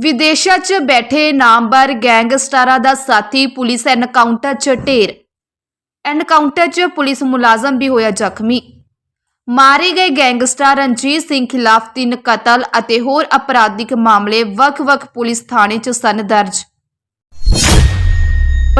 ਵਿਦੇਸ਼ਾਂ 'ਚ ਬੈਠੇ ਨਾਮਵਰ ਗੈਂਗਸਟਰਾਂ ਦਾ ਸਾਥੀ ਪੁਲਿਸ ਐਨਕਾਊਂਟਰ 'ਚ ਢੇਰ। ਐਨਕਾਊਂਟਰ 'ਚ ਪੁਲਿਸ ਮੁਲਾਜ਼ਮ ਵੀ ਹੋਇਆ ਜ਼ਖਮੀ। ਮਾਰੇ ਗਏ ਗੈਂਗਸਟਰ ਰਣਜੀਤ ਸਿੰਘ ਖਿਲਾਫ ਤਿੰਨ ਕਤਲ ਅਤੇ ਹੋਰ ਅਪਰਾਧਿਕ ਮਾਮਲੇ ਵੱਖ-ਵੱਖ ਪੁਲਿਸ ਥਾਣੇ 'ਚ ਸਨ ਦਰਜ।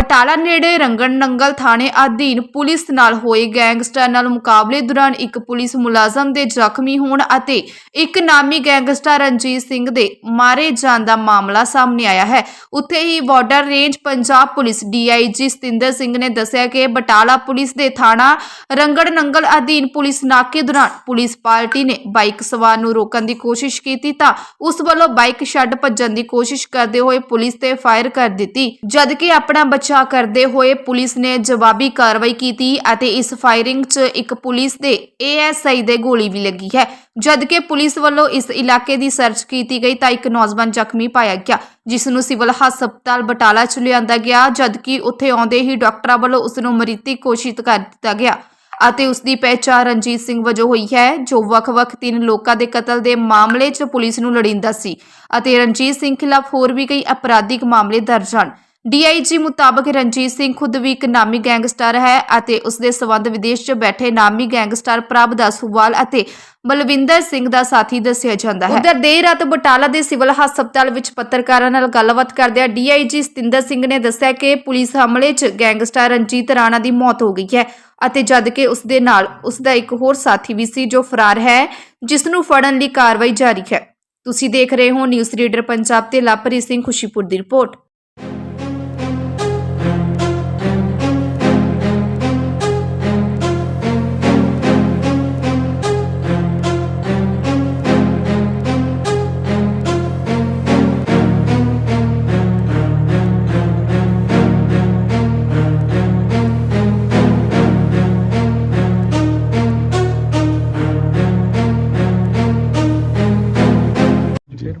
ਬਟਾਲਾ ਨੇੜੇ ਰੰਗਣ ਨੰਗਲ ਥਾਣੇ ਅਧੀਨ ਪੁਲਿਸ ਨਾਲ ਹੋਏ ਗੈਂਗਸਟਰ ਨਾਲ ਮੁਕਾਬਲੇ ਦੌਰਾਨ ਇੱਕ ਪੁਲਿਸ ਮੁਲਾਜ਼ਮ ਦੇ ਜ਼ਖਮੀ ਹੋਣ ਅਤੇ ਇੱਕ ਨਾਮੀ ਗੈਂਗਸਟਰ ਰਣਜੀਤ ਸਿੰਘ ਦੇ ਮਾਰੇ ਜਾਣ ਦਾ ਮਾਮਲਾ ਸਾਹਮਣੇ ਆਇਆ ਹੈ। ਉੱਥੇ ਹੀ border range Punjab police DIG Satinder Singh ਨੇ ਦੱਸਿਆ ਕਿ ਬਟਾਲਾ ਪੁਲਿਸ ਦੇ ਥਾਣਾ ਰੰਗੜ ਨੰਗਲ ਅਧੀਨ ਪੁਲਿਸ ਨਾਕੇ ਦੌਰਾਨ ਪੁਲਿਸ ਪਾਰਟੀ ਨੇ ਬਾਈਕ ਸਵਾਰ ਨੂੰ ਰੋਕਣ ਦੀ ਕੋਸ਼ਿਸ਼ ਕੀਤੀ ਤਾਂ ਉਸ ਵੱਲੋਂ ਬਾਈਕ ਛੱਡ ਭੱਜਣ ਦੀ ਕੋਸ਼ਿਸ਼ ਕਰਦੇ ਹੋਏ ਪੁਲਿਸ ਤੇ ਫਾਇਰ ਕਰ ਦਿੱਤੀ। ਜਦਕਿ ਆਪਣਾ ਬਚਾਅ ਕਰਦੇ ਹੋਏ ਪੁਲਿਸ ਨੇ ਜਵਾਬੀ ਕਾਰਵਾਈ ਕੀਤੀ ਅਤੇ ਇਸ ਫਾਇਰਿੰਗ 'ਚ ਇੱਕ ਪੁਲਿਸ ਦੇ ਏਐਸਆਈ ਦੇ ਗੋਲੀ ਵੀ ਲੱਗੀ ਹੈ। ਜਦਕਿ ਪੁਲਿਸ ਵੱਲੋਂ ਇਸ ਇਲਾਕੇ ਦੀ ਸਰਚ ਕੀਤੀ ਗਈ ਤਾਂ ਇੱਕ ਨੌਜਵਾਨ ਜ਼ਖਮੀ ਪਾਇਆ ਗਿਆ, ਜਿਸ ਨੂੰ ਸਿਵਲ ਹਸਪਤਾਲ ਬਟਾਲਾ 'ਚ ਲਿਆਂਦਾ ਗਿਆ, ਜਦਕਿ ਉੱਥੇ ਆਉਂਦੇ ਹੀ ਡਾਕਟਰਾਂ ਵੱਲੋਂ ਉਸ ਨੂੰ ਮ੍ਰਿਤਕ ਘੋਸ਼ਿਤ ਕਰ ਦਿੱਤਾ ਗਿਆ ਅਤੇ ਉਸ ਦੀ ਪਹਿਚਾਣ ਰਣਜੀਤ ਸਿੰਘ ਵਜੋਂ ਹੋਈ ਹੈ, ਜੋ ਵੱਖ-ਵੱਖ ਤਿੰਨ ਲੋਕਾਂ ਦੇ ਕਤਲ ਦੇ ਮਾਮਲੇ 'ਚ ਪੁਲਿਸ ਨੂੰ ਲੜਿੰਦਾ ਸੀ ਅਤੇ ਰਣਜੀਤ ਸਿੰਘ ਖਿਲਾਫ ਹੋਰ ਵੀ ਕਈ ਅਪਰਾਧਿਕ ਮਾਮਲੇ ਦਰਜ ਹਨ। ਡੀਆਈਜੀ ਮੁਤਾਬਕ ਰਣਜੀਤ ਸਿੰਘ ਖੁਦ ਵੀ ਇੱਕ ਨਾਮੀ ਗੈਂਗਸਟਰ ਹੈ ਅਤੇ ਉਸ ਦੇ ਸਬੰਧ ਵਿਦੇਸ਼ 'ਚ ਬੈਠੇ ਨਾਮੀ ਗੈਂਗਸਟਰ ਪ੍ਰਭ ਦਾਸੂਵਾਲ ਅਤੇ ਬਲਵਿੰਦਰ ਸਿੰਘ ਦਾ ਸਾਥੀ ਦੱਸਿਆ ਜਾਂਦਾ ਹੈ। ਉਧਰ ਦੇਰ ਰਾਤ ਬਟਾਲਾ ਦੇ ਸਿਵਲ ਹਸਪਤਾਲ ਵਿੱਚ ਪੱਤਰਕਾਰਾਂ ਨਾਲ ਗੱਲਬਾਤ ਕਰਦਿਆਂ ਡੀਆਈਜੀ ਸਤਿੰਦਰ ਸਿੰਘ ਨੇ ਦੱਸਿਆ ਕਿ ਪੁਲਿਸ ਹਮਲੇ 'ਚ ਗੈਂਗਸਟਰ ਰਣਜੀਤ ਰਾਣਾ ਦੀ ਮੌਤ ਹੋ ਗਈ ਹੈ ਅਤੇ ਜਦਕਿ ਉਸ ਦੇ ਨਾਲ ਉਸ ਦਾ ਇੱਕ ਹੋਰ ਸਾਥੀ ਵੀ ਸੀ ਜੋ ਫਰਾਰ ਹੈ, ਜਿਸ ਨੂੰ ਫੜਨ ਲਈ ਕਾਰਵਾਈ ਜਾਰੀ ਹੈ। ਤੁਸੀਂ ਦੇਖ ਰਹੇ ਹੋ ਨਿਊਜ਼ ਰੀਡਰ ਪੰਜਾਬ ਤੇ ਲਾਪਰੀ ਸਿੰਘ ਖੁਸ਼ੀਪੁਰ ਦੀ ਰਿਪੋਰਟ।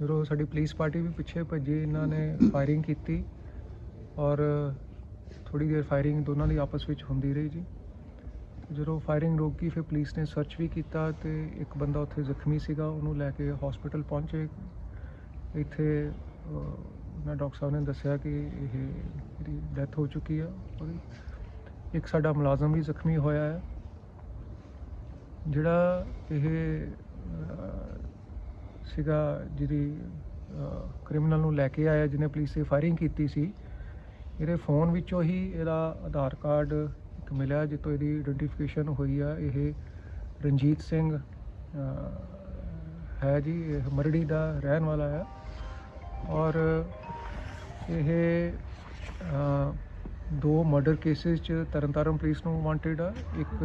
ਜਦੋਂ ਸਾਡੀ ਪੁਲਿਸ ਪਾਰਟੀ ਵੀ ਪਿੱਛੇ ਭੱਜੀ ਇਹਨਾਂ ਨੇ ਫਾਇਰਿੰਗ ਕੀਤੀ ਔਰ ਥੋੜੀ ਦੇਰ ਫਾਇਰਿੰਗ ਦੋਨਾਂ ਦੀ ਆਪਸ ਵਿੱਚ ਹੁੰਦੀ ਰਹੀ ਜੀ। ਜਦੋਂ ਫਾਇਰਿੰਗ ਰੋਕੀ ਫਿਰ ਪੁਲਿਸ ਨੇ ਸਰਚ ਵੀ ਕੀਤਾ ਤੇ ਇੱਕ ਬੰਦਾ ਉੱਥੇ ਜ਼ਖਮੀ ਸੀਗਾ ਉਹਨੂੰ ਲੈ ਕੇ ਹਸਪੀਟਲ ਪਹੁੰਚੇ। ਇੱਥੇ ਅਹ, ਨਾ ਡਾਕਟਰ ਸਾਹਿਬ ਨੇ ਦੱਸਿਆ ਕਿ ਇਹ ਇਹਦੀ ਡੈਥ ਹੋ ਚੁੱਕੀ ਆ ਉਹਦੀ। ਇੱਕ ਸਾਡਾ ਮੁਲਾਜ਼ਮ ਵੀ ਜ਼ਖਮੀ ਹੋਇਆ ਹੈ। ਜਿਹੜਾ ਇਹ ਸੀਗਾ, ਜਿਹਦੀ ਕ੍ਰਿਮੀਨਲ ਨੂੰ ਲੈ ਕੇ ਆਇਆ, ਜਿਹਨੇ ਪੁਲਿਸ ਤੇ ਫਾਇਰਿੰਗ ਕੀਤੀ ਸੀ। ਇਹਦੇ ਫੋਨ ਵਿੱਚੋਂ ਹੀ ਇਹਦਾ ਆਧਾਰ ਕਾਰਡ ਇੱਕ ਮਿਲਿਆ ਜਿੱਤੋਂ ਇਹਦੀ ਆਇਡੈਂਟੀਫਿਕੇਸ਼ਨ ਹੋਈ ਆ। ਇਹ ਰਣਜੀਤ ਸਿੰਘ ਹੈ ਜੀ, ਇਹ ਮਰੜੀ ਦਾ ਰਹਿਣ ਵਾਲਾ ਆ। ਔਰ ਇਹ ਦੋ ਮਰਡਰ ਕੇਸਿਸ ਚ ਤਰਨਤਾਰਨ ਪੁਲਿਸ ਨੂੰ ਵਾਂਟਡ ਆ। ਇੱਕ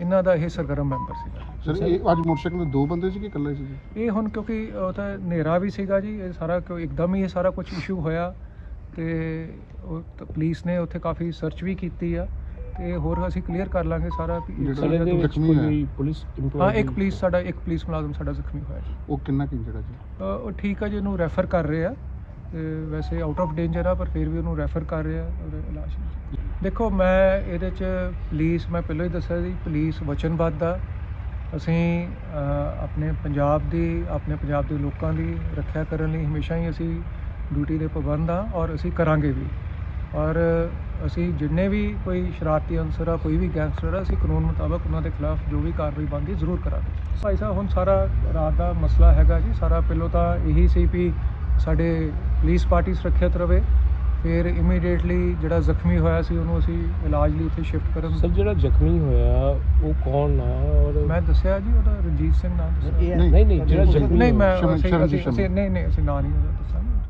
ਇਹਨਾਂ ਦਾ ਇਹ ਸਰਗਰਮ ਮੈਂਬਰ ਸੀਗਾ। ਸਰ ਇਹ ਅੱਜ ਮੋਟਰਸਾਈਕਲ ਤੇ ਦੋ ਬੰਦੇ ਸੀ ਕਿ ਇਕੱਲੇ ਸੀ ਜੀ? ਇਹ ਹੁਣ ਕਿਉਂਕਿ ਉਹ ਤਾਂ ਹਨੇਰਾ ਵੀ ਸੀਗਾ ਜੀ ਇਹ ਸਾਰਾ ਕਿਉਂ ਇੱਕਦਮ ਹੀ ਇਹ ਸਾਰਾ ਕੁਝ ਇਸ਼ੂ ਹੋਇਆ ਤੇ ਉਹ ਤਾਂ ਪੁਲਿਸ ਨੇ ਉੱਥੇ ਕਾਫੀ ਸਰਚ ਵੀ ਕੀਤੀ ਆ ਤੇ ਹੋਰ ਅਸੀਂ ਕਲੀਅਰ ਕਰ ਲਾਂਗੇ ਸਾਰਾ ਵੀ ਇਹ ਜਿਹੜਾ ਸਾਰਾ- ਜ਼ਖਮੀ ਹੋਇਆ। ਪੁਲਿਸ ਹਾਂ ਇੱਕ ਪੁਲਿਸ ਸਾਡਾ ਇੱਕ ਪੁਲਿਸ ਮੁਲਾਜ਼ਮ ਸਾਡਾ ਜ਼ਖਮੀ ਹੋਇਆ ਜੀ। ਉਹ ਕਿੰਨਾ ਕਿ ਜਿਹੜਾ ਜੀ? ਅ, ਉਹ ਠੀਕ ਆ ਜੀ ਇਹਨੂੰ ਰੈਫਰ ਕਰ ਰਹੇ ਆ। ਵੈਸੇ ਆਊਟ ਆਫ ਡੇਂਜਰ ਆ, ਪਰ ਫਿਰ ਵੀ ਉਹਨੂੰ ਰੈਫਰ ਕਰ ਰਿਹਾ ਔਰ ਇਲਾਜ ਦੇਖੋ, ਮੈਂ ਇਹਦੇ ਚ ਪੁਲਿਸ ਮੈਂ ਪਹਿਲਾਂ ਹੀ ਦੱਸਿਆ ਸੀ ਪੁਲਿਸ ਵਚਨਬੱਧ ਆ। ਅਸੀਂ ਆਪਣੇ ਪੰਜਾਬ ਦੀ, ਆਪਣੇ ਪੰਜਾਬ ਦੇ ਲੋਕਾਂ ਦੀ ਰੱਖਿਆ ਕਰਨ ਲਈ ਹਮੇਸ਼ਾ ਹੀ ਅਸੀਂ ਡਿਊਟੀ ਦੇ ਪਾਬੰਦ ਆ ਔਰ ਅਸੀਂ ਕਰਾਂਗੇ ਵੀ। ਔਰ ਅਸੀਂ ਜਿੰਨੇ ਵੀ ਕੋਈ ਸ਼ਰਾਰਤੀ ਅਨਸਰ ਆ, ਕੋਈ ਵੀ ਗੈਂਗਸਟਰ ਆ, ਅਸੀਂ ਕਾਨੂੰਨ ਮੁਤਾਬਕ ਉਹਨਾਂ ਦੇ ਖਿਲਾਫ ਜੋ ਵੀ ਕਾਰਵਾਈ ਬਣਦੀ ਜ਼ਰੂਰ ਕਰਾਂਗੇ। ਭਾਈ ਸਾਹਿਬ, ਹੁਣ ਸਾਰਾ ਰਾਤ ਦਾ ਮਸਲਾ ਹੈਗਾ ਜੀ, ਸਾਰਾ ਪਹਿਲੋਂ ਤਾਂ ਇਹੀ ਸੀ ਵੀ ਸਾਡੇ ਪੁਲਿਸ ਪਾਰਟੀ ਸੁਰੱਖਿਅਤ ਰਵੇ ਫਿਰ ਇਮੀਡੀਏਟਲੀ ਜਿਹੜਾ ਜ਼ਖਮੀ ਹੋਇਆ ਸੀ ਉਹਨੂੰ ਅਸੀਂ ਇਲਾਜ ਲਈ ਇੱਥੇ ਸ਼ਿਫਟ ਕਰਨ ਸਰ ਜਿਹੜਾ ਜ਼ਖਮੀ ਹੋਇਆ ਉਹ ਕੌਣ ਆ ਔਰ ਮੈਂ ਦੱਸਿਆ ਜੀ ਉਹਦਾ ਰਣਜੀਤ ਸਿੰਘ ਨਾਮ ਦੱਸਿਆ ਨਹੀਂ, ਨਹੀਂ ਨਹੀਂ ਜਿਹੜਾ ਜ਼ਖਮੀ ਨਹੀਂ ਮੈਂ ਅਸੀਂ। ਅਸੀਂ ਨਹੀਂ ਨਹੀਂ ਅਸੀਂ ਨਾਂ ਨਹੀਂ ਉਹਦਾ ਦੱਸਿਆ